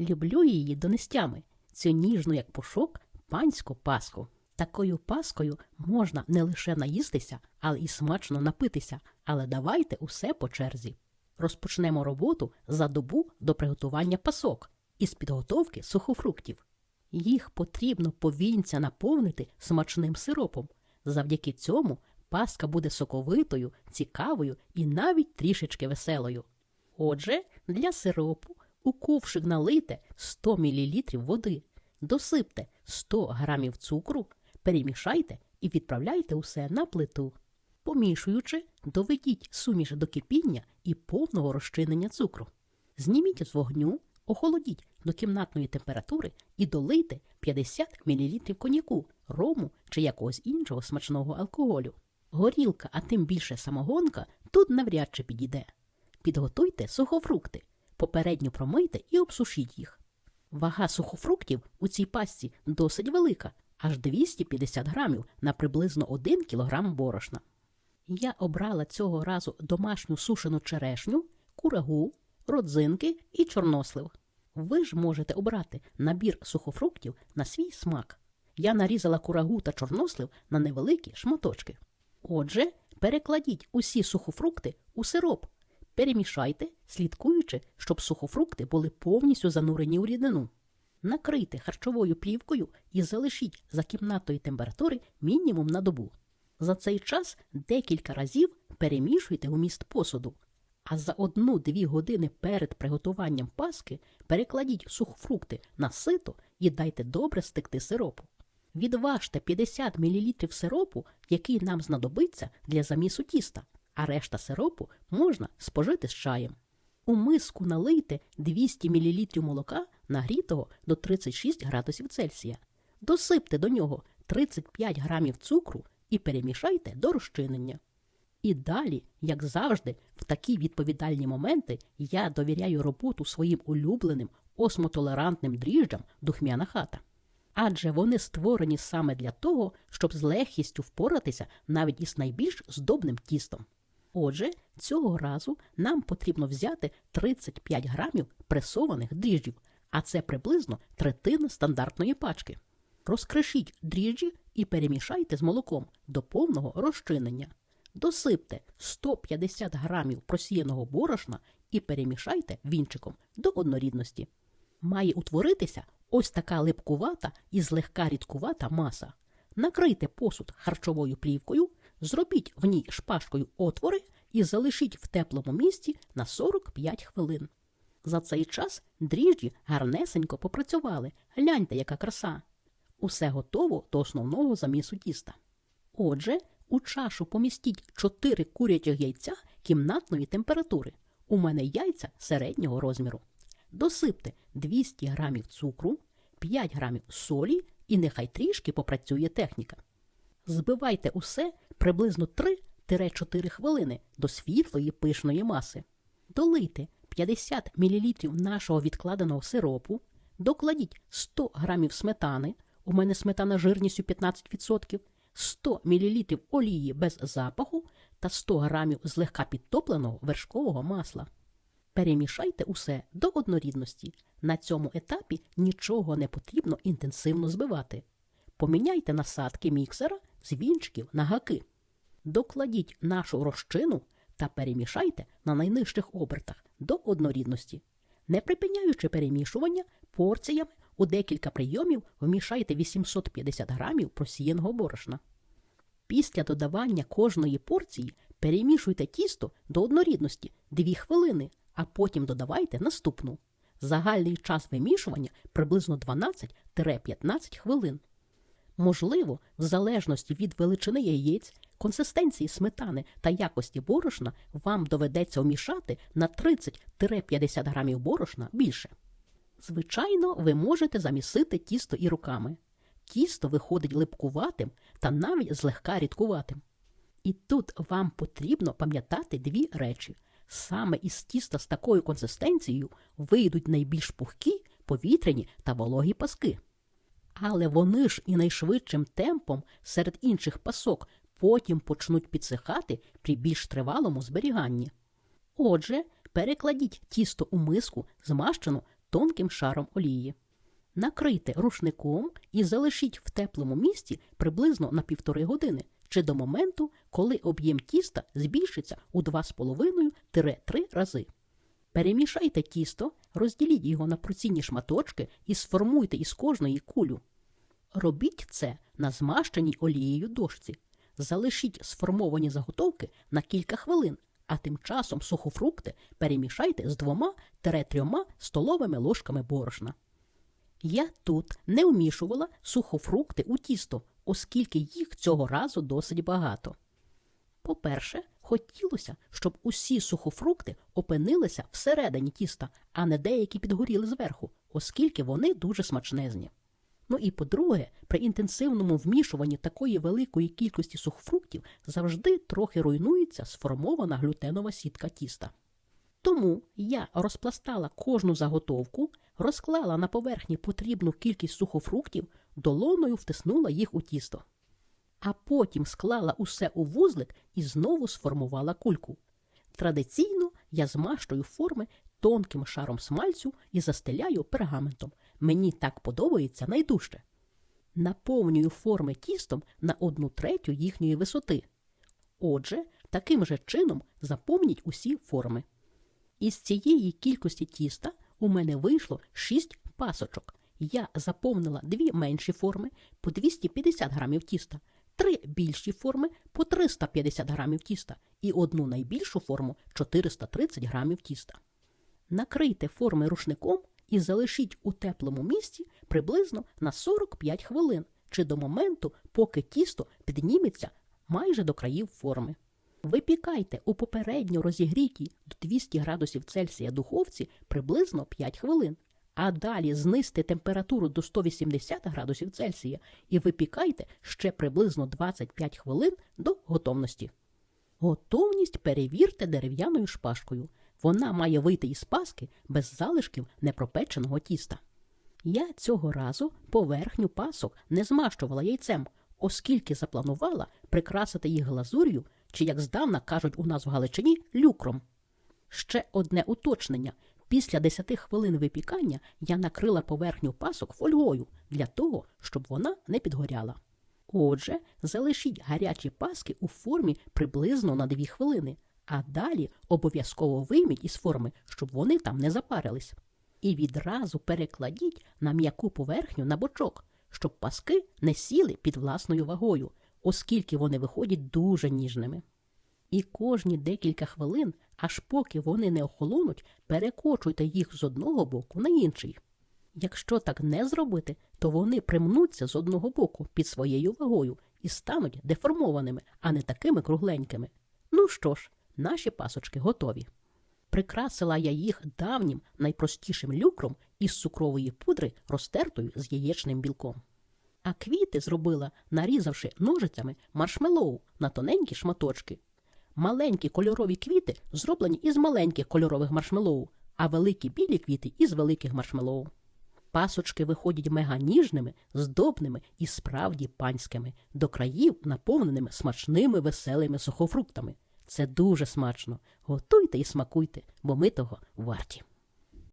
Люблю її донестями, цю ніжну, як пушок, панську паску. Такою паскою можна не лише наїстися, але і смачно напитися. Але давайте усе по черзі. Розпочнемо роботу за добу до приготування пасок із підготовки сухофруктів. Їх потрібно повінця наповнити смачним сиропом. Завдяки цьому паска буде соковитою, цікавою і навіть трішечки веселою. Отже, для сиропу у ковшик налийте 100 мл води, досипте 100 г цукру, перемішайте і відправляйте усе на плиту. Помішуючи, доведіть суміш до кипіння і повного розчинення цукру. Зніміть з вогню, охолодіть до кімнатної температури і долийте 50 мл коньяку, рому чи якогось іншого смачного алкоголю. Горілка, а тим більше самогонка, тут навряд чи підійде. Підготуйте сухофрукти, попередньо промийте і обсушіть їх. Вага сухофруктів у цій пастці досить велика, аж 250 грамів на приблизно 1 кг борошна. Я обрала цього разу домашню сушену черешню, курагу, родзинки і чорнослив. Ви ж можете обрати набір сухофруктів на свій смак. Я нарізала курагу та чорнослив на невеликі шматочки. Отже, перекладіть усі сухофрукти у сироп, перемішайте, слідкуючи, щоб сухофрукти були повністю занурені у рідину. Накрийте харчовою плівкою і залишіть за кімнатної температури мінімум на добу. За цей час декілька разів перемішуйте вміст посуду, а за одну-дві години перед приготуванням паски перекладіть сухофрукти на сито і дайте добре стекти сиропу. Відважте 50 мл сиропу, який нам знадобиться для замісу тіста, а решта сиропу можна спожити з чаєм. У миску налийте 200 мл молока, нагрітого до 36 градусів Цельсія. Досипте до нього 35 грамів цукру і перемішайте до розчинення. І далі, як завжди, в такі відповідальні моменти я довіряю роботу своїм улюбленим осмотолерантним дріжджам духмяна хата. Адже вони створені саме для того, щоб з легкістю впоратися навіть із найбільш здобним тістом. Отже, цього разу нам потрібно взяти 35 грамів пресованих дріжджів, а це приблизно третина стандартної пачки. Розкришіть дріжджі і перемішайте з молоком до повного розчинення. Досипте 150 грамів просіяного борошна і перемішайте вінчиком до однорідності. Має утворитися ось така липкувата і злегка рідкувата маса. Накрийте посуд харчовою плівкою, зробіть в ній шпажкою отвори і залишіть в теплому місці на 45 хвилин. За цей час дріжджі гарнесенько попрацювали. Гляньте, яка краса. Усе готово до основного замісу тіста. Отже, у чашу помістіть 4 курячих яйця кімнатної температури. У мене яйця середнього розміру. Досипте 200 грамів цукру, 5 грамів солі і нехай трішки попрацює техніка. Збивайте усе приблизно 3-4 хвилини до світлої пишної маси. Долийте 50 мл нашого відкладеного сиропу, докладіть 100 грамів сметани, у мене сметана жирністю 15%, 100 мл олії без запаху та 100 грамів злегка підтопленого вершкового масла. Перемішайте усе до однорідності. На цьому етапі нічого не потрібно інтенсивно збивати. Поміняйте насадки міксера з вінчиків на гаки. Докладіть нашу розчину та перемішайте на найнижчих обертах до однорідності. Не припиняючи перемішування, порціями у декілька прийомів вмішайте 850 грамів просіяного борошна. Після додавання кожної порції перемішуйте тісто до однорідності 2 хвилини, а потім додавайте наступну. Загальний час вимішування приблизно 12-15 хвилин. Можливо, в залежності від величини яєць, консистенції сметани та якості борошна вам доведеться вмішати на 30-50 грамів борошна більше. Звичайно, ви можете замісити тісто і руками. Тісто виходить липкуватим та навіть злегка рідкуватим. І тут вам потрібно пам'ятати дві речі. Саме із тіста з такою консистенцією вийдуть найбільш пухкі, повітряні та вологі паски. Але вони ж і найшвидшим темпом серед інших пасок потім почнуть підсихати при більш тривалому зберіганні. Отже, перекладіть тісто у миску, змащену тонким шаром олії. Накрийте рушником і залишіть в теплому місці приблизно на півтори години чи до моменту, коли об'єм тіста збільшиться у 2,5-3 рази. Перемішайте тісто, розділіть його на порційні шматочки і сформуйте із кожної кулю. Робіть це на змащеній олією дошці. Залишіть сформовані заготовки на кілька хвилин, а тим часом сухофрукти перемішайте з двома-трьома столовими ложками борошна. Я тут не вмішувала сухофрукти у тісто, оскільки їх цього разу досить багато. По-перше, хотілося, щоб усі сухофрукти опинилися всередині тіста, а не деякі підгоріли зверху, оскільки вони дуже смачнезні. Ну і по-друге, при інтенсивному вмішуванні такої великої кількості сухофруктів завжди трохи руйнується сформована глютенова сітка тіста. Тому я розпластала кожну заготовку, розклала на поверхні потрібну кількість сухофруктів, долоною втиснула їх у тісто. А потім склала усе у вузлик і знову сформувала кульку. Традиційно я змащую форми тонким шаром смальцю і застеляю пергаментом. Мені так подобається найдужче. Наповнюю форми тістом на одну третю їхньої висоти. Отже, таким же чином заповніть усі форми. Із цієї кількості тіста у мене вийшло 6 пасочок. Я заповнила дві менші форми по 250 грамів тіста, три більші форми по 350 грамів тіста і одну найбільшу форму 430 грамів тіста. Накрийте форми рушником і залишіть у теплому місці приблизно на 45 хвилин чи до моменту, поки тісто підніметься майже до країв форми. Випікайте у попередньо розігрітій до 200 градусів Цельсія духовці приблизно 5 хвилин, а далі знизьте температуру до 180 градусів Цельсія і випікайте ще приблизно 25 хвилин до готовності. Готовність перевірте дерев'яною шпажкою. Вона має вийти із паски без залишків непропеченого тіста. Я цього разу поверхню пасок не змащувала яйцем, оскільки запланувала прикрасити їх глазур'ю, чи, як здавна кажуть у нас в Галичині, люкром. Ще одне уточнення. Після 10 хвилин випікання я накрила поверхню пасок фольгою для того, щоб вона не підгоряла. Отже, залишіть гарячі паски у формі приблизно на 2 хвилини, а далі обов'язково вийміть із форми, щоб вони там не запарились. І відразу перекладіть на м'яку поверхню на бочок, щоб паски не сіли під власною вагою, оскільки вони виходять дуже ніжними. І кожні декілька хвилин, аж поки вони не охолонуть, перекочуйте їх з одного боку на інший. Якщо так не зробити, то вони примнуться з одного боку під своєю вагою і стануть деформованими, а не такими кругленькими. Ну що ж, наші пасочки готові. Прикрасила я їх давнім найпростішим люкром із цукрової пудри, розтертою з яєчним білком. А квіти зробила, нарізавши ножицями маршмеллоу на тоненькі шматочки. Маленькі кольорові квіти зроблені із маленьких кольорових маршмеллоу, а великі білі квіти із великих маршмеллоу. Пасочки виходять мега ніжними, здобними і справді панськими, до країв наповненими смачними веселими сухофруктами. Це дуже смачно. Готуйте і смакуйте, бо ми того варті.